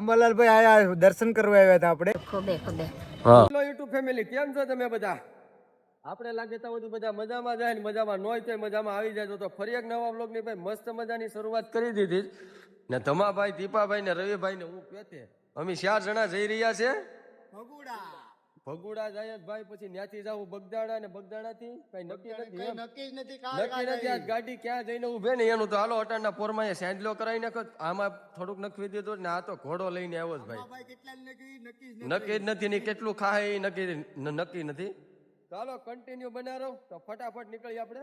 આંબાલાલભાઈ આયા દર્શન કરવા આવ્યા હતા આપણે. ખોબે ખોબે હા. હેલો યુટ્યુબ ફેમિલી કેમ છો તમે બધા? આપણે લાગે ત્યાં સુધી બધા મજામાં જાય ને મજામાં નોય તો મજામાં આવી જાય. તો ફરી એક નવા બ્લોગની ભાઈ મસ્ત મજાની શરૂઆત કરી દીધી. ને ધમાભાઈ દીપાભાઈ ને રવિભાઈ ને હું પેતે અમે ચાર જણા જઈ રહ્યા છે. ભગુડા. જાય ભાઈ પછી ન્યાથી જાવ બગદાણા ને બગદાણા થી કઈ નક્કી નથી. નક્કી નથી આ ગાડી ક્યાં જઈને ઉભે ને એનું તો હાલો અટાણના પોરમાં સેન્ડલો કરાવી નાખો. આમાં થોડુંક નખવી દીધું ને આ તો ઘોડો લઈને આવ્યો જ ભાઈ. નક્કી? જ નથી. ને કેટલું ખાય નક્કી નક્કી નથી. ચાલો કન્ટિન્યુ બનારો. તો ફટાફટ નીકળી આપણે.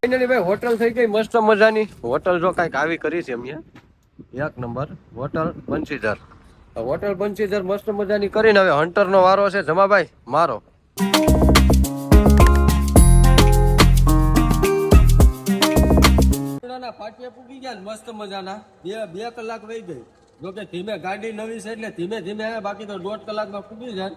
ફાઇનલી ભાઈ હોટલ થઈ ગઈ મસ્ત મજાની. હોટલ જો કાંઈક આવી કરી છે અમે એક નંબર વોટલ પંચીધર. વોટલ પંચીધર મસ્ત મજાની કરીને હવે હન્ટર નો વારો છે. જમાભાઈ મારો. પાટિયા પૂકી ગયા ને મસ્ત મજાના. બે બે કલાક વહી ગઈ. જોકે ધીમે ગાડી નવી છે એટલે ધીમે ધીમે બાકી તો દોઢ કલાકમાં પૂકી જાય.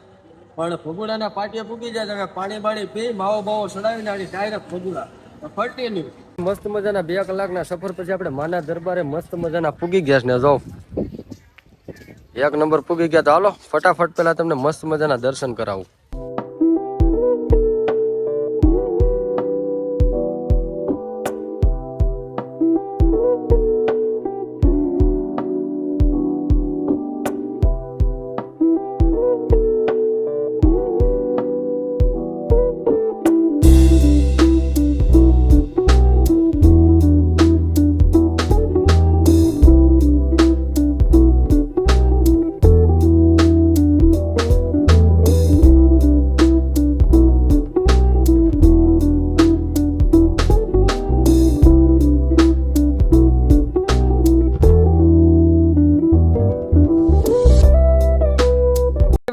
પણ ફગુડાના પાટિયા પૂકી જાય તો હવે પાણી બાણી પી માવો બાવો ચડાવીને આની ડાયરેક્ટ ફગુડા. ફરતી નહીં મસ્ત મજાના બે કલાકના સફર પછી આપણે માના દરબારે મસ્ત મજાના પૂગી ગયા ને જો એક નંબર પૂગી ગયા તો હાલો, ફટાફટ પેલા તમને મસ્ત મજાના દર્શન કરાવું.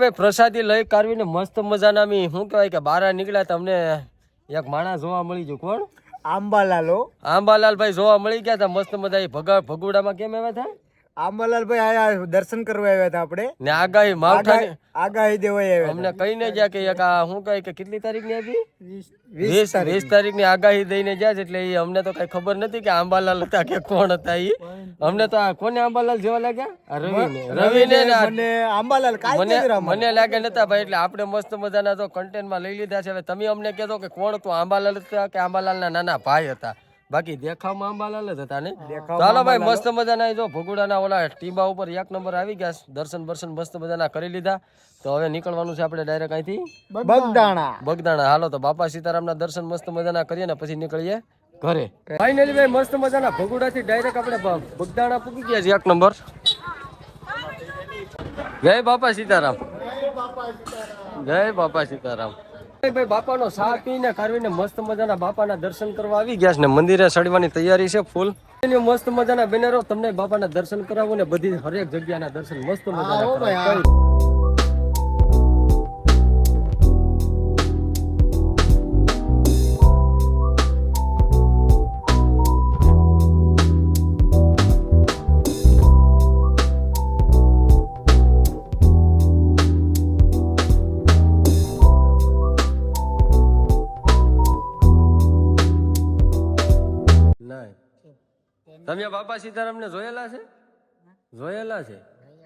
ભાઈ પ્રસાદી લઈ કાઢવીને મસ્ત મજાના અમે શું કહેવાય કે બહાર નીકળ્યા તમને એક માણસ જોવા મળી ગયું. કોણ? આંબાલાલો ભાઈ જોવા મળી ગયા હતા મસ્ત મજા એ ભગા ભગુડામાં કેમ આવ્યા હતા આંબાલાલભાઈ આયા દર્શન કરવા આવ્યા હતા આપણે. ને આગાહી માવઠાની આગાહી દેવાય આવ્યા અમને કહીને ગયા કે એક આ શું કહે કે કેટલી તારીખની હતી? વીસ વીસ તારીખ. ની આગાહી દઈને ગયા એટલે એ અમને તો કઈ ખબર નથી કે આંબાલાલ હતા કે કોણ હતા એ અમને તો આ કોને આંબાલાલ જેવા લાગ્યા? રવિ રવિને. રવિને ને મને આંબાલાલ કાઈ મને મને લાગે નતા ભાઈ એટલે આપણે મસ્ત મજાના તો કન્ટેન્ટમાં લઈ લીધા છે. હવે તમે અમને કહેતો કે કોણ તું આંબાલાલ હતા કે આંબાલાલના નાના ભાઈ હતા? બાકી દેખાવમાં અંબાલાલ જ હતા ને ચાલો ભાઈ મસ્ત મજાના જો ભગુડાના ઓલા ટીંબા ઉપર એક નંબર આવી ગયા. દર્શન બર્શન મસ્ત મજાના કરી લીધા. તો હવે નીકળવાનું છે આપણે ડાયરેક્ટ અહીંથી. બગદાણા. બગદાણા. હાલો તો બાપા સીતારામના દર્શન મસ્ત મજાના કરીએ ને પછી નીકળીએ ઘરે. ફાઇનલી ભાઈ મસ્ત મજાના ભગુડાથી ડાયરેક્ટ આપણે બગદાણા પૂકી ગયા છે. એક નંબર. જય બાપા સીતારામ. જય બાપા સીતારામ. ભાઈ બાપાનો સા પીને કાઢવીને મસ્ત મજાના બાપાના દર્શન કરવા આવી ગયા છે ને મંદિરે સડવાની તૈયારી છે ફૂલ. મસ્ત મજાના બેનરો તમને બાપાના દર્શન કરાવું ને બધી હરેક જગ્યાના દર્શન મસ્ત મજાના તમે બાપા સીતારામ ને જોયેલા છે? જોયેલા છે?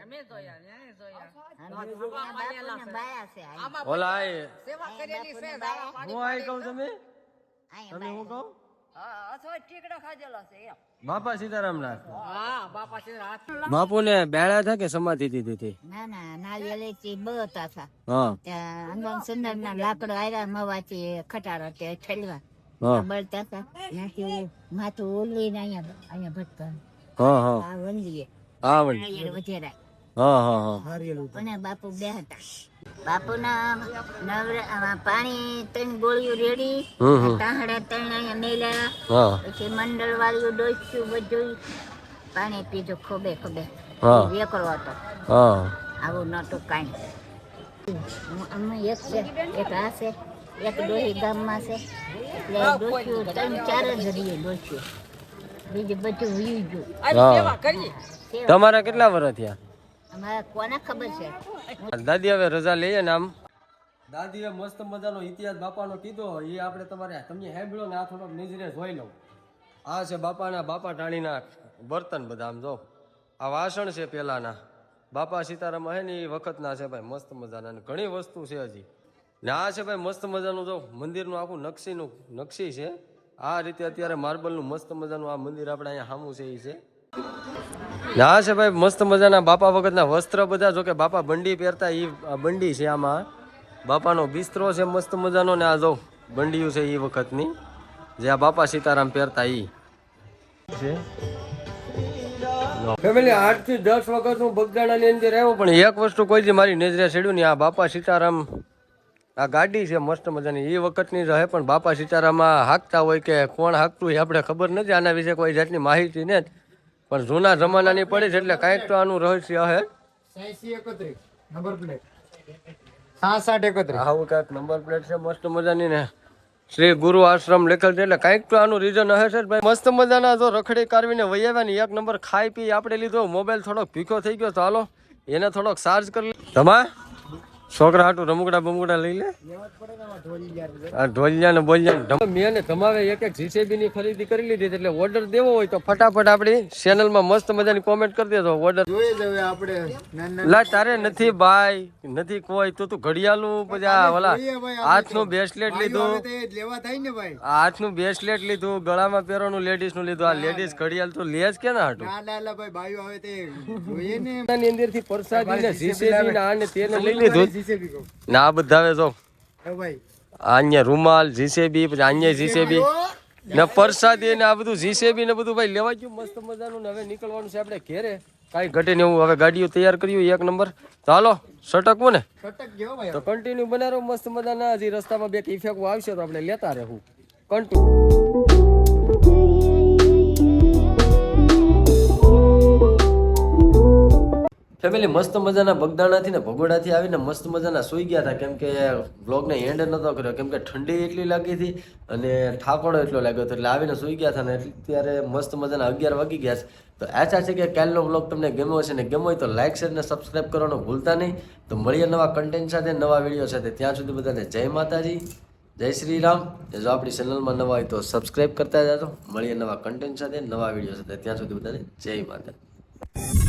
અમે જોયા ને જોયા. બાપુને બાયા છે. આ. ઓલા આ એ- સેવા કરેલી છે દાડા હું આઈ કહું તમે? તમે હું કહું? અથવા ટીકડો ખાધેલો છે એમ. બાપા સીતારામ ના હા બાપા ને બેળા થા કે સમાધિ દીધી હતી? ના ના નાળિયેરથી બહતા હતા હા. ત્યાં સુંદર ના લાકડો આવ્યા મવાથી ખટારો ઠેલવા. હા. હતા. ત્યાંથી માથું ઓલવીને અહીંયા અહીંયા ભટકા હા હા. આ વંદીએ. હા વળી. નાળિયેર હા હા હા. અને બાપુ બે હતા. બાપુના નવરે પાણી ત્રણ ગોળીઓ રેડી. તાહડા ત્રણ અહીંયા મેલ્યા. પછી મંડળ વાળું ડોસ્યું બધું પાણી પીધું ખોબે ખોબે. હા. વેકરો હતો. આવું નહોતું કાંઈ. અમે એક છે એક આ છે. એક ડોહી ગામમાં છે. એટલે ડોસ્યું ત્રણ ચાર જ રહીએ ડોસ્યું બીજું બધું વયું ગયું તમારા કેટલા વર્ષ થયા? અમારે કોને ખબર છે? દાદી હવે રજા લઈએ ને આમ. દાદીએ મસ્ત મજાનો ઇતિહાસ બાપાનો કીધો. એ આપણે તમારે તમને હેબળો ને આ થોડોક નજરે જોઈ લઉં. આ છે બાપાના બાપા ટાણીના બર્તન બધા આમ જો. આ વાસણ છે પેલાના. બાપા સીતારામ હે ને એ વખતના છે ભાઈ મસ્ત મજાના ઘણી વસ્તુ છે હજી. ને આ છે ભાઈ મસ્ત મજાનું જો મંદિરનું આખું નકશીનું, નકશી છે. આ રીતે અત્યારે માર્બલનું મસ્ત મજાનું આ મંદિર આપણે અહીંયા સામું છે એ છે. ના છે ભાઈ મસ્ત મજાના બાપા વખતના વસ્ત્ર બધા જો કે બાપા બંડી પહેરતા એ બંડી છે આમાં. બાપાનો બિસ્તરો છે મસ્ત મજાનો ને આ જો બંડીયું છે એ વખતની, જે આ બાપા સીતારામ પહેરતા એ છે ફેમિલી આઠથી દસ વખત હું બગદાણાની અંદર આવ્યો, પણ એક વસ્તુ કોઈ મારી નજરે ચડ્યું ને આ બાપા સીતારામ આ ગાડી છે મસ્ત મજાની. એ વખતની રહે પણ બાપા સિતારામાં હાંકતા હોય કે કોણ હાંકતું એ આપણે ખબર નથી. આના વિશે કોઈ જાતની માહિતી ને પણ જૂના જમાનાની પડી છે એટલે કાંઈક તો આનું રહસ્ય હે. Number plate. સાસઠ એકત્રીસ. આવું કાંઈક નંબર પ્લેટ છે મસ્ત મજાની ને. શ્રી ગુરુ આશ્રમ લખેલ છે એટલે કાંઈક તો આનું રીઝન હશે જ ભાઈ. મસ્ત મજાના જો રખડી કાઢવીને ને એક નંબર ખાઈ પી આપણે લીધો મોબાઈલ થોડોક ભીખો થઈ ગયો તો હાલો એને થોડોક ચાર્જ કરી તમા છોકરા હાટું રમકડા બમકડા લઈ લે? આ ઢોલિયા ને બોલિયા મેં ને તમારે એક એક જીસીબી ની ખરીદી કરી લીધી એટલે ઓર્ડર દેવો હોય તો ફટાફટ આપણી ચેનલમાં મસ્ત મજાની કોમેન્ટ કરી દેજો ઓર્ડર જોઈએ જ આપણે લા તારે નથી ભાઈ નથી કોઈ તું તું ઘડિયાળું પછી આ ઓલા હાથનું હાથનું બ્રેસલેટ લીધું. લેવા થાય ને ભાઈ. આ હાથનું બ્રેસલેટ લીધું ગળામાં પહેરવાનું લેડીઝનું લીધું આ લેડીઝ ઘડિયાળ તો લે જ કે ના હાટું? ના ના ના ભાઈ આવે તે જોઈએ ને. આની અંદરથી પરસાદી ને જીસીબી ને તેને લઈ લીધું જીસીબી કહું. ને આ બધા હવે જો. ભાઈ. અહીંયા રૂમાલ જીસીબી પછી અહીંયા જીસીબી ને પરસાદી ને આ બધું જીસીબી ને બધું ભાઈ લેવા ગયું. મસ્ત મજાનું ને હવે નીકળવાનું છે આપણે ઘેરે. કાંઈ ઘટે ને એવું હવે ગાડીઓ તૈયાર કર્યું એક નંબર. તો હાલો સટકવું ને? તો કન્ટિન્યુ બનાવો મસ્ત મજાના. હજી રસ્તામાં બે ઇફેક્ટ આવશે તો આપણે લેતા રહેવું કન્ટિન્યુ ફેમિલી મસ્ત મજાના બગદાણાથી ને ભગોડાથી આવીને મસ્ત મજાના સૂઈ ગયા હતા. કેમ કે વ્લોગને એન્ડ નહોતો કર્યો. કેમ કે ઠંડી એટલી લાગી હતી અને ઠાકોડો એટલો લાગ્યો હતો. એટલે આવીને સૂઈ ગયા હતા ને ત્યારે મસ્ત મજાના અગિયાર વાગી ગયા છે. તો આશા છે કે કાલનો વ્લોગ તમને ગમ્યો હશે ને ગમ્યો હોય તો લાઇક શેર ને સબસ્ક્રાઈબ કરવાનું ભૂલતા નહીં. તો મળીએ નવા કન્ટેન્ટ સાથે, નવા વીડિયો સાથે. ત્યાં સુધી બધાને જય માતાજી, જય શ્રી રામ. જો આપણી ચેનલમાં નવા હોય તો સબસ્ક્રાઇબ કરતા જાજો. મળીએ નવા કન્ટેન્ટ સાથે, નવા વીડિયો સાથે. ત્યાં સુધી બધાને જય માતા